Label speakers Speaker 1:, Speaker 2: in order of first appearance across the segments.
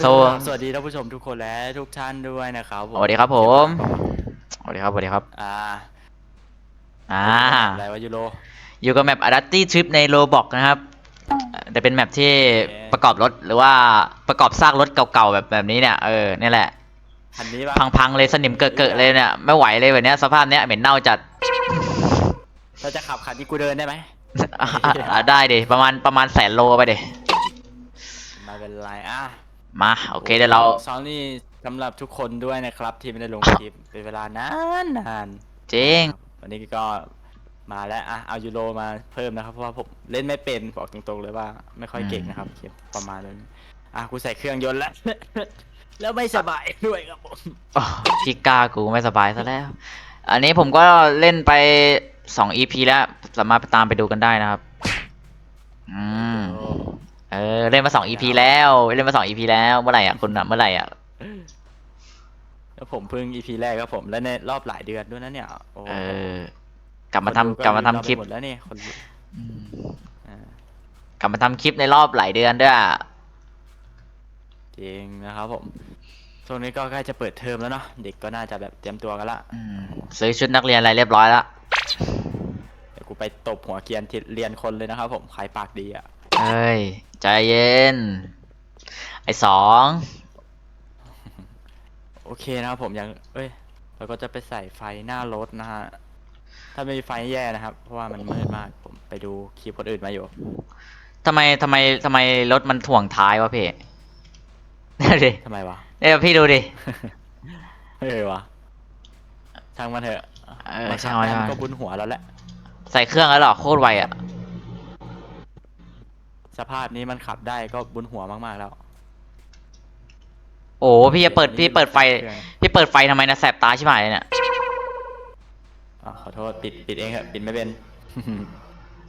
Speaker 1: โซ
Speaker 2: สวัสดีท่านผู้ชมทุกคนและทุกท่านด้วยนะครับผม
Speaker 1: สวัสดีครับผมสวัสดีครับสวัสดีครับ
Speaker 2: อ่า
Speaker 1: อ่า
Speaker 2: อะไรวะยูโร
Speaker 1: อยู่กับแมป Adapty Trip ในโรบอกนะครับเอ่อแต่เป็นแมปที่
Speaker 2: โอเค
Speaker 1: ประกอบรถหรือว่าประกอบซากรถเก่าๆแบบแบบนี้เนี่ย เออ นี่แหละ
Speaker 2: คันนี้ปะ
Speaker 1: พังๆเลยสนิมเกอะๆเลยเนี่ย ไม่ไหวเลยแบบเนี้ยสภาพเนี้ยเหม็นเน่าจัด
Speaker 2: เราจะขับคันที่กูเดินได้ไหม
Speaker 1: อะอะอะได้ดิประมาณประมาณแสนโลไปดิ
Speaker 2: ไมาเป็นไรอะ
Speaker 1: มาโอเคเดี๋ยวเรา
Speaker 2: ซองนี่สำหรับทุกคนด้วยนะครับ ที่ไม่ได้ลงคลิปเป็นเวลานานนาน
Speaker 1: จริง
Speaker 2: ๆวันนี้ก็มาแล้วอะเอายูโรมาเพิ่มนะครับเพราะว่าผมเล่นไม่เป็นบอกตรงๆเลยว่า ไม่ค่อยเก่งนะครับคลิปประมาณนั้นอะกูใส่เครื่องยนต์แล้ว แล้วไม่สบายด้วยครับผม
Speaker 1: อ๋อพี่กล้ากูไม่สบายซะแล้ว อันนี้ผมก็เล่นไปสอง EP แล้ว สามารถไปตามไปดูกันได้นะครับ อืมเออเล่นมาสอง EP แล้วเล่นมาสอง EP แล้วเมื่อไหร่อะคุณอะเมื่อไหร่อะ
Speaker 2: แล้วผมเพิ่ง EP แรกครับผมและในรอบหลายเดือนด้วยนะเนี่ยโอ้
Speaker 1: เออกลับมาทำ
Speaker 2: คนดู
Speaker 1: กลับมาทำคลิป
Speaker 2: หมดแล้วนี่คนดู
Speaker 1: อืม
Speaker 2: อ่า
Speaker 1: กลับมาทำคลิปในรอบหลายเดือนด้วยอะ
Speaker 2: จริงนะครับผมช่วงนี้ก็ใกล้จะเปิดเทอมแล้วเนาะเด็กก็น่าจะแบบเตรียมตัวกันละ
Speaker 1: อืมซื้อชุดนักเรียนอะไรเรียบร้อยแล้ว
Speaker 2: เดี๋ยวกูไปตบหัวเกรียนที่เรียนคนเลยนะครับผมใครปากดีอะ
Speaker 1: เฮ้ย ใจเย็น ไอสอง
Speaker 2: โอเคนะครับผมยังเอ้ยเราก็จะไปใส่ไฟหน้ารถนะฮะ ถ้าไม่มีไฟแย่นะครับ เพราะว่ามันมืดมาก ผมไปดูคลิปคนอื่นมาอยู่
Speaker 1: ทำไมทำไมทำไมรถมันถ่วงท้ายวะพี่เนี่ยดิ
Speaker 2: ทำไมวะ
Speaker 1: เนี่ยพี่ดูดิ
Speaker 2: เออวะช่างมันเถอะ
Speaker 1: เออ
Speaker 2: มัน
Speaker 1: ช่าง
Speaker 2: ขับ
Speaker 1: มัน
Speaker 2: ได้
Speaker 1: ช่างมัน
Speaker 2: ก็บุญหัวแล้วแหละ
Speaker 1: ใส่เครื่องแล้วเหรอโคตรไวอะ
Speaker 2: สภาพนี้มันขับได้ก็บุญหัวมากๆแล้ว
Speaker 1: โอ้พี่จะเปิดพี่เปิดไฟ
Speaker 2: เครื่อง
Speaker 1: พี่เปิดไฟทำไมนะแสบตาชิบหายเลยเนี่ย
Speaker 2: อะขอโทษปิดปิดเองครับปิดไม่เป็น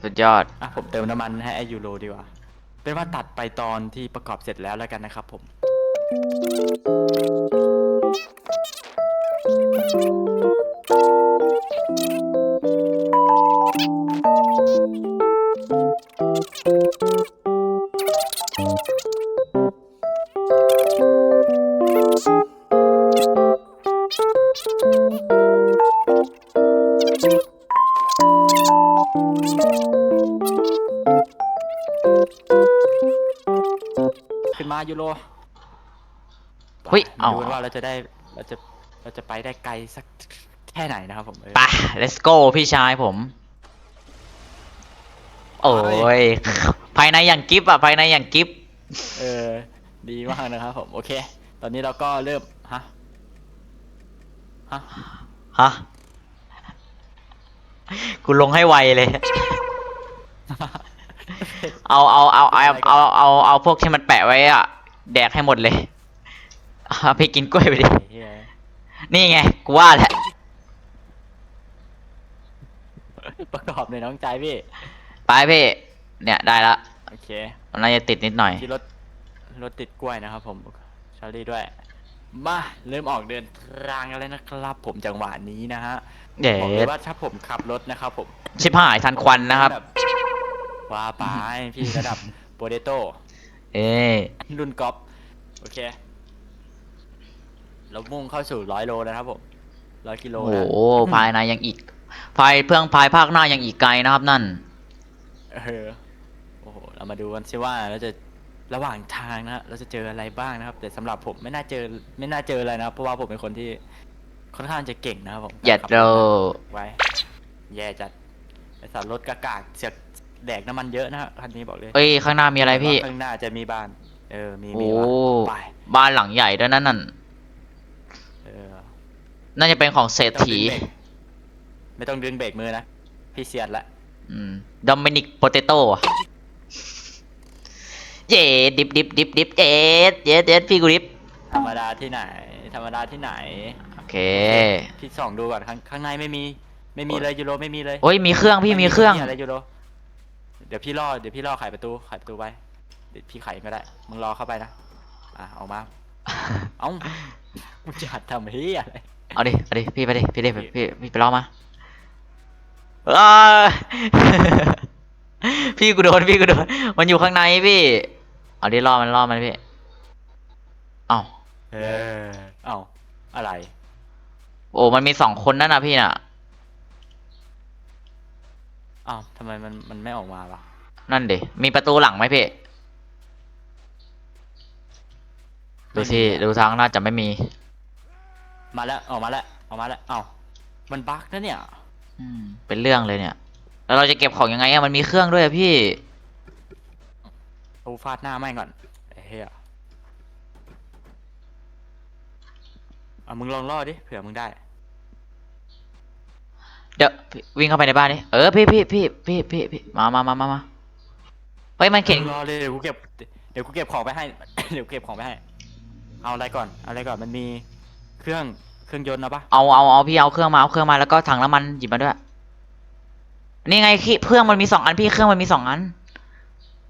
Speaker 1: สุดยอด
Speaker 2: อะผมเติมน้ำมันให้ไอยูโรดีกว่า เป็นว่าตัดไปตอนที่ประกอบเสร็จแล้วแล้วกันนะครับผมขึ้ จะได้เราจะเราจะไปได้ไกลสักแค่ไหนนะครับผมเออ
Speaker 1: ไป let's go พี่ชายผม โอ้ย ภายในอย่างกิฟต์อะภายในอย่างกิฟต์
Speaker 2: เออ ดีมากนะครับผม โอเค ตอนนี้เราก็เริ่ม ฮะ ฮะ
Speaker 1: ฮะ กูลงให้ไวเลย เอาเอาเอาเอาเอาเอาเอาพวกที่มันแปะไว้อะแดกให้หมดเลย เอาพี่กินกล้วยไปดิ
Speaker 2: เหี้ย
Speaker 1: นี่ไง กูว่าแหละ
Speaker 2: ประกอบในอยน้องใจพี่
Speaker 1: ไปพี่ เนี่ยได้ละ
Speaker 2: โอเค
Speaker 1: มันน่าจะติดนิดหน่อย
Speaker 2: ที่รถรถติดกล้วยนะครับผมชาลีด้วย มาเริ่มออกเดินทางกันแล้วนะครับ ผมจังหวะนี้นะฮะ
Speaker 1: เดี๋ย
Speaker 2: บอกเลยวว่าถ้าผมขับรถนะครับ ผม
Speaker 1: ชิบหายทันควันนะครับ
Speaker 2: แบบว่าไปพี่ระดับโปเตโต้
Speaker 1: เอ้ย
Speaker 2: รุ่นกอล์ฟโอเค เรามุ่งเข้าสู่ร้อยโลแล้วนะครับผมร้อยกิโล
Speaker 1: โอ้
Speaker 2: นะ
Speaker 1: โหภายในยังอีก ภายเพื่องภายภาคหน้ายังอีกไกลนะครับนั่น
Speaker 2: เออโอ้โหเรามาดูกันสิว่าเราจะระหว่างทางนะฮะเราจะเจออะไรบ้างนะครับ แต่สำหรับผมไม่น่าเจอไม่น่าเจออะไรนะครับเพราะว่าผมเป็นคนที่ค่อนข้างจะเก่งนะครับผม
Speaker 1: อย่า
Speaker 2: ขับ
Speaker 1: โด
Speaker 2: รถนะไว้แย่จัดไอสัตว์รถกากากเสือกแดกน้ำมันเยอะนะฮะคันนี้บอกเลย
Speaker 1: เอ้ยข้างหน้ามีอะไรพี่
Speaker 2: ข้างหน้าจะมีบ้าน เออมี
Speaker 1: โอ้
Speaker 2: มีว่ะไป
Speaker 1: บ้านหลังใหญ่ด้วยนั่นนั่น
Speaker 2: เออ
Speaker 1: น่าจะเป็นของเศรษฐี
Speaker 2: ไม่ต้องดึงเบรกมือนะ พี่เสียดละ
Speaker 1: อืมดอมินิกโปเตโต้เย็ดดิบดิบดิบดิบเย็ดเย็ดเย็ดพี่กูดิบ
Speaker 2: ธรรมดาที่ไหน ธรรมดาที่ไหน
Speaker 1: โอเค
Speaker 2: พี่ส่องดูก่อนข้างข้างในไม่มี ไม่มีเลยยูโรไม่มีเลย
Speaker 1: โอ้ยมีเครื่องพี่มีเครื่อง
Speaker 2: ไอะไรยูโร เดี๋ยวพี่ล่อเดี๋ยวพี่ล่อไขประตูไขประตูไว้เดี๋ยวพี่ไขก็ได้ มึงรอเข้าไปนะ อะออกมา เอ้ามึงจะหัดทำเฮียอะไร
Speaker 1: เอาดิ เอาดิ พี่ไปดิ พี่ดิพี่พี่ไปล้อมาอ้าพี่กูโดน พี่กูโดน มันอยู่ข้างในพี่ เอาดิล่อมันล่อมันพี่ เอ้า
Speaker 2: เออเอ้าอะไร
Speaker 1: โอ้ มันมีสองคนนั่นนะพี่น่ะ
Speaker 2: เอ้าทำไมมันมันไม่ออกมาวะ
Speaker 1: นั่นดิ มีประตูหลังไหมพี่ ดูสิ ดูทางน่าจะไม่มี
Speaker 2: มาแล้วออกมาแล้วออกมาแล้วเอ้ามันบั๊กนะเนี่ย
Speaker 1: อืมเป็นเรื่องเลยเนี่ย แล้วเราจะเก็บของยังไงอะมันมีเครื่องด้วยอะพี่
Speaker 2: เอาฟาดหน้าไม่งก่อนไอ้เฮียเอามึงลองล่อดิเผื่อมึงได้
Speaker 1: เดี๋ยวพี่วิ่งเข้าไปในบ้านดิเออพี่พี่พี่พี่พี่พี่มามามามามาเฮ้ยมันเข็น
Speaker 2: รอเลยเดี๋ยวกูเก็บเดี๋ยวกูเก็บของไปให้ เดี๋ยวกูเก็บของไปให้ เอาอะไรก่อนเอาอะไรก่อนมันมีเครื่อง เครื่องยนต์นะปะ
Speaker 1: เอาเอาเอาพี่เอาเครื่องมาเอาเครื่องมาแล้วก็ถังน้ำมันหยิบมาด้วยนี่ไงขี้เครื่องมันมีสองอันพี่เครื่องมันมีสองอัน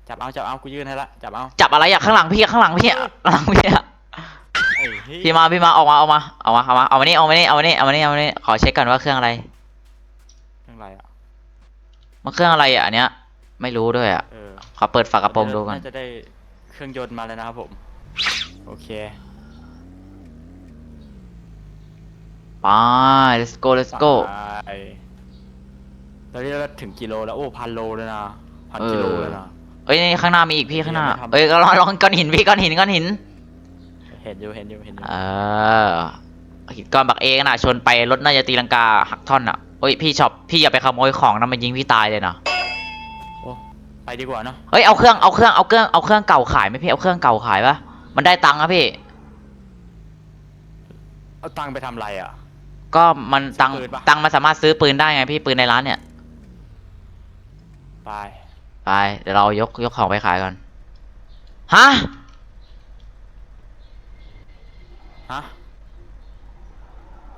Speaker 2: จับเอาจับเอากูยื่นให้ละจับเอา
Speaker 1: จับอะไรอะข้างหลังพี่อะข้างหลังพี่อะข้างหลังพี่อะ
Speaker 2: ไอ้เหี้ย
Speaker 1: พี่มาพี่มาออกมาออกมาเอามาเอามาเอามานี่เอามานี่เอามานี่เอามานี่เอามานี่ขอเช็คก่อนว่าเครื่องอะไร
Speaker 2: เครื่องอะไรอะ
Speaker 1: มันเครื่องอะไรอะอันเนี้ย ไม่รู้ด้วยอะ
Speaker 2: เออ
Speaker 1: ขอเปิดฝากระโปรงดูก่อน
Speaker 2: น่าจะได้เครื่องยนต์มาแล้วนะครับผม โอเค
Speaker 1: ไป let's go let's go
Speaker 2: ไปตอนนี้เราถึงกิโลแล้วโอ้พันโลเลยนะพัน
Speaker 1: เออ
Speaker 2: กิโลเลยนะ
Speaker 1: เอ้ยนี่ข้างหน้ามีอีกพี่ข้างหน้า
Speaker 2: ยังไม่ทำ
Speaker 1: เอ้ยก็ลองลองก้อนหินพี่ก้อนหินก้อนหิน
Speaker 2: เห็นอยู่เห็นอยู่เห็นอยู่
Speaker 1: เออหินก้อนบักเองน่ะชนไปรถน่าจะตีลังกาหักท่อนอะเอ้ยพี่ชอบพี่อย่าไปขโมยของนะมันยิงพี่ตายเลยนะ
Speaker 2: โอ้ไปดีกว่าเนาะ
Speaker 1: เฮ้ยเอาเครื่องเอาเครื่องเอาเครื่องเอาเครื่องเก่าขายไหมพี่เอาเครื่องเก่าขายปะมันได้ตังค์อะพี่
Speaker 2: เอาตังค์ไปทำอะไรอะ
Speaker 1: ก็มันตังค์
Speaker 2: ซื้อปืนปะ
Speaker 1: ตังค์มันสามารถซื้อปืนได้ไงพี่ปืนในร้านเนี่ย
Speaker 2: ไป
Speaker 1: ไปเดี๋ยวเรายกยกของไปขายก่อนฮะ
Speaker 2: ฮะ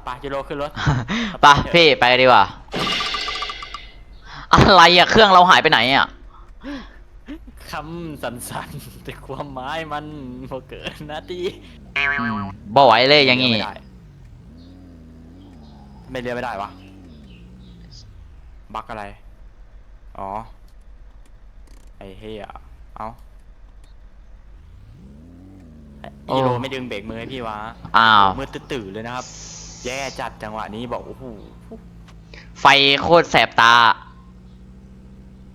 Speaker 2: ไปกิโลขึ้นรถ
Speaker 1: ไปพี่ไปดีกว่าอะไรอะเครื่องเราหายไปไหนอะ
Speaker 2: คำสันๆแต่ความหมายมันพอเกินนาที
Speaker 1: อืมบ่ไหวเลยอย่างงี้
Speaker 2: ไม่ได้ ไม่เรียนไม่ได้วะ บักอะไร อ๋อ ไอ้เฮียเอาไอ้
Speaker 1: โอ้
Speaker 2: อีโรไม่ดึงเบรกมือให้พี่วะ
Speaker 1: อ้าว
Speaker 2: มือตื่นๆเลยนะครับ แย่จัดจังหวะนี้บอกโอ้โห
Speaker 1: ไฟโคตรแสบตา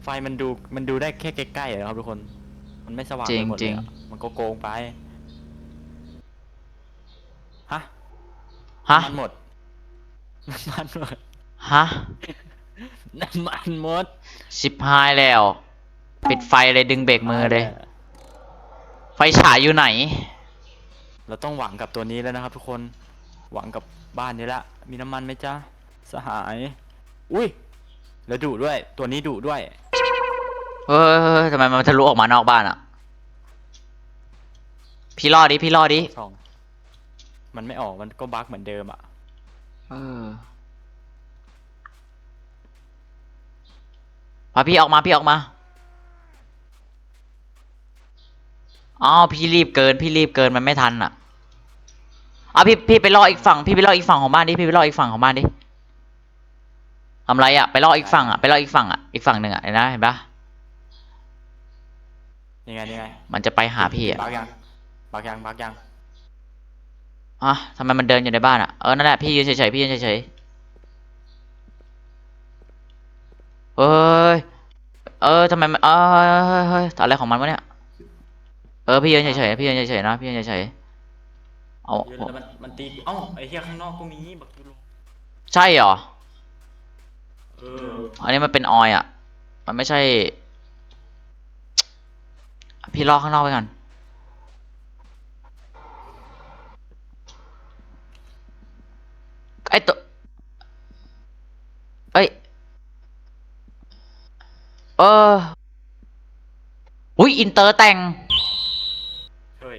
Speaker 2: ไฟมันดูมันดูได้แค่ใกล้ๆอะนะครับทุกคน มันไม่สว่าง
Speaker 1: จริ
Speaker 2: ไป
Speaker 1: ง
Speaker 2: หมด
Speaker 1: จ
Speaker 2: เล
Speaker 1: ริ
Speaker 2: ย
Speaker 1: ง
Speaker 2: อะมันก็โกงไป ฮะ
Speaker 1: ฮะ
Speaker 2: น้ำมันหมด น้ำมันหมด
Speaker 1: ฮะ
Speaker 2: น้ำมันหมด
Speaker 1: ชิบหายแล้ว ปิดไฟเลยดึงเบรกมือเลย ไฟฉายอยู่ไหน
Speaker 2: เราต้องหวังกับตัวนี้แล้วนะครับ ทุกคนหวังกับบ้านนี้ละ มีน้ำมันไหมจ๊ะสหาย อุ้ยแล้วดุด้วย ตัวนี้ดุด้วย
Speaker 1: เฮ้ยทำไมมันทะลุออกมานอกบ้านอะพี่รอดดิ พี่รอดดิ
Speaker 2: สองมันไม่ออกมันก็บั๊กเหมือนเดิมอะ
Speaker 1: เออ พาพี่ออกมาพี่ออกมาอ๋อพี่รีบเกินพี่รีบเกินมันไม่ทันอะเอาพี่พี่ไปรออีกฝั่งพี่ไปรออีกฝั่งของบ้านดิพี่ไปรออีกฝั่งของบ้านดิทำไรอะไปรออีกฝั่งอะไปรออีกฝั่งอะอีกฝั่งหนึ่งอะเห็นนะเห็นปะ
Speaker 2: นี่ไงนี่ไง
Speaker 1: มันจะไปหาพี่อะ
Speaker 2: บักยังบักยังบักยัง
Speaker 1: อะทำไมมันเดินอยู่ในบ้านอะ เออ นั่นแหละ พี่ยืนเฉยๆ พี่ยืนเฉยๆ เฮ้ย เออทำไมมันเออเฮ้ยอะไรของมันวะเนี่ย เออ พี่ยืนเฉยๆ พี่ยืนเฉยๆ นะ พี่ยืนเฉยๆ เอา
Speaker 2: เดี๋ยวแล้วมันมันตีเอ้าไอ้เหี้ยข้างนอกก็มีบักยูโร
Speaker 1: ใช่เหรอ
Speaker 2: เออ
Speaker 1: อันนี้มันเป็นออยอะ มันไม่ใช่ พี่รอข้างนอกไว้ก่อน อตัวเอ้ยเอออุ้ยอินเตอร์แต่ง
Speaker 2: เฮ้ย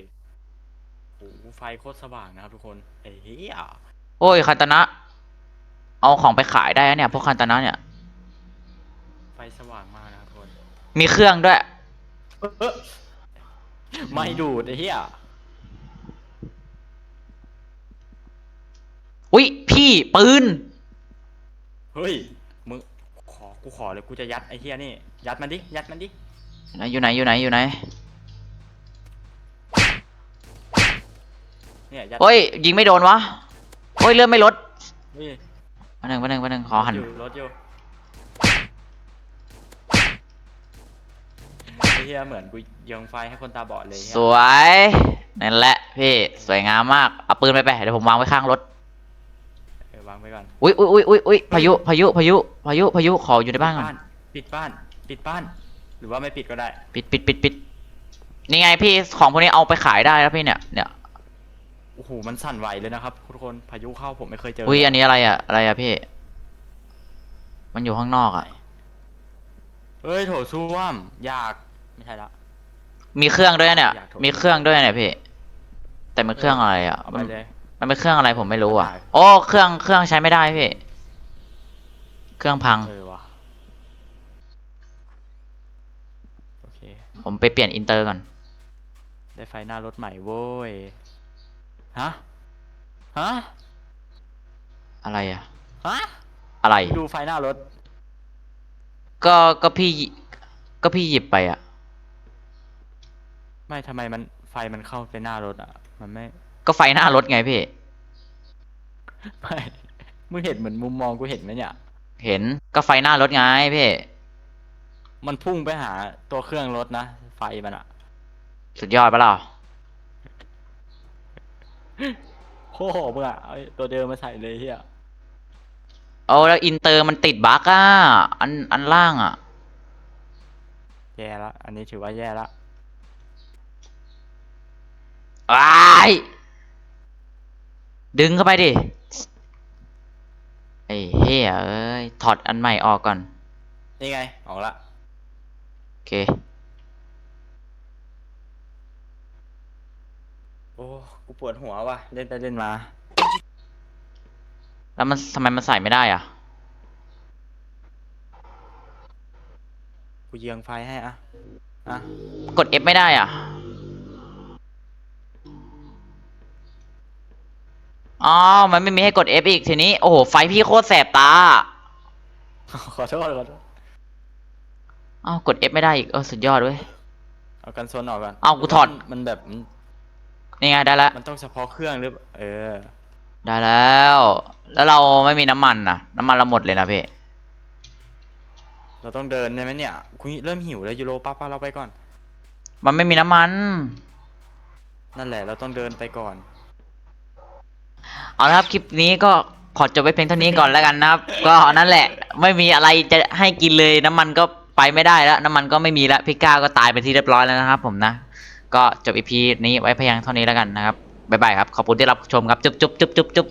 Speaker 2: โอ้โหไฟโคตรสว่างนะครับทุกคนไอ้เหี้ย
Speaker 1: โอ้ยคันตนะ เอาของไปขายได้นะเนี่ยพวกคันตนะเนี่ย
Speaker 2: ไฟสว่างมากนะครับทุกคน
Speaker 1: มีเครื่องด้วย
Speaker 2: ไม่ดูดไอ้เหี้ย
Speaker 1: อุ้ย พี่ปืน
Speaker 2: เฮ้ยมึงขอกูขอเลยกูจะยัดไอ้เหี้ยนี่ ยัดมันดิยัดมันดิ
Speaker 1: อยู่ไหนอยู่ไหนอยู่ไหน
Speaker 2: เนี่ยยัด
Speaker 1: โอ้ยยิงไม่โดนวะโอ้ยเลื่อนไม่ลด
Speaker 2: นี่
Speaker 1: มาหนึ่งมาหนึ่งมาหนึ่งขอหัน
Speaker 2: ยู่รถอยู่ไอ้เฮียเหมือนกูยิงไฟให้คนตาบอดเลย
Speaker 1: ส
Speaker 2: เหี้ย
Speaker 1: วยนั่นแหละพี่ สวยงามมาก เอาปืนไปไปเดี๋ยวผมวางไว้ข้างรถ
Speaker 2: เออวางไว้ก่อน
Speaker 1: อุ้ยอุ้ยอุ้ยอุ้ยอุ้ยพายุพายุพายุพายุพายุขออยู่ในบ้านก่อน
Speaker 2: ปิดบ้านปิดบ้าน หรือว่าไม่ปิดก็ได้
Speaker 1: ปิดปิดปิดปิดนี่ไงพี่ของพวกนี้เอาไปขายได้แล้วพี่เนี่ยเนี่ย
Speaker 2: โอ้โหมันสั่นไหวเลยนะครับทุกคนพายุเข้าผมไม่เคยเจอ
Speaker 1: อุ้ย
Speaker 2: เลย
Speaker 1: อันนี้อะไรอะอะไรอะพี่ มันอยู่ข้างนอกอะ
Speaker 2: เฮ้ยโถส้วมอยากไม่ใช่ละ
Speaker 1: มีเครื่องด้วยเนี่ย
Speaker 2: อยากโทร
Speaker 1: มีเครื่องด้วยเนี่ยพี่แต่มันเครื่องอะไรอะ
Speaker 2: เอาไป
Speaker 1: มัน
Speaker 2: เลย
Speaker 1: มันเป็นเครื่องอะไรผมไม่รู้อะ
Speaker 2: ได้
Speaker 1: โอ้เครื่องเครื่องใช้ไม่ได้พี่ เครื่องพัง
Speaker 2: เออว่ะโอเค
Speaker 1: ผมไปเปลี่ยนอินเตอร์ก่อน
Speaker 2: ได้ไฟหน้ารถใหม่โว้ย ฮะ ฮะ
Speaker 1: อะไรอะ
Speaker 2: ฮะ
Speaker 1: อะไร
Speaker 2: ดูไฟหน้ารถ
Speaker 1: ก็ก็พี่ ก็พี่หยิบไปอะ
Speaker 2: ไม่ทำไมมันไฟมันเข้าไปหน้ารถอะ มันไม่
Speaker 1: ก็ไฟหน้ารถไงพี่
Speaker 2: ไม่มึงเห็นเหมือนมุมมองกูเห็นไหมเนี่ย
Speaker 1: เห็นก็ไฟหน้ารถไงพี่
Speaker 2: มันพุ่งไปหาตัวเครื่องรถนะ ไฟมันอะ
Speaker 1: สุดยอดปะล่ะ
Speaker 2: โอ้โหมึงอะเอาตัวเดิมมาใส่เลยเฮีย
Speaker 1: โอ้แล้วอินเตอร์มันติดบั๊กอะอันอันล่างอะ
Speaker 2: แย่ละ อันนี้ถือว่าแย่ละ
Speaker 1: อ้าย ดึงเข้าไปดิ ไอ้เฮียเอ้ย ถอดอันใหม่ออกก่อน
Speaker 2: นี่ไง ออกละ
Speaker 1: โอเค
Speaker 2: โอ้ กูปวดหัวว่ะ เล่นไปเล่นมา
Speaker 1: แล้วมันทำไมมันใส่ไม่ได้อะ
Speaker 2: กูเยืองไฟให้อะ อะ
Speaker 1: กด F ไม่ได้อะ อ๋อ มันไม่มีให้กด F อีกทีนี้ โอ้โห ไฟพี่โคตรแสบตา
Speaker 2: ขอโทษขอโทษ
Speaker 1: อ้าวกด F ไม่ได้อีก เออ สุดยอดเว้ย
Speaker 2: เอากันโซนออกก่อน
Speaker 1: เอากูถอด
Speaker 2: มันแบบมัน
Speaker 1: นี่ไงได้แล้ว
Speaker 2: มันต้องเฉพาะเครื่องหรือเออ
Speaker 1: ได้แล้ว แล้วเราไม่มีน้ำมันนะน้ำมันเราหมดเลยนะพี่
Speaker 2: เราต้องเดินใช่ไหมเนี่ยคุยเริ่มหิวแล้วยูโรป้าป้าเราไปก่อน
Speaker 1: มันไม่มีน้ำมัน
Speaker 2: นั่นแหละ เราต้องเดินไปก่อน
Speaker 1: เอาละครับคลิปนี้ก็ขอจบไว้เพียงเท่านี้ก่อนแล้วกันนะครับ ก็นั่นแหละ ไม่มีอะไรจะให้กินเลยน้ำมันก็ไปไม่ได้แล้ว น้ำมันก็ไม่มีแล้วพี่ก้าก็ตายไปนที่เรียบร้อยแล้วนะครับ ผมนะ ก็จบอีพีนี้ไว้เพียงเท่านี้แล้วกันนะครับบ๊ายบายครับขอบคุณที่รับชมครับจุ๊บจุ๊บจุ๊บจุ๊บจุ๊บ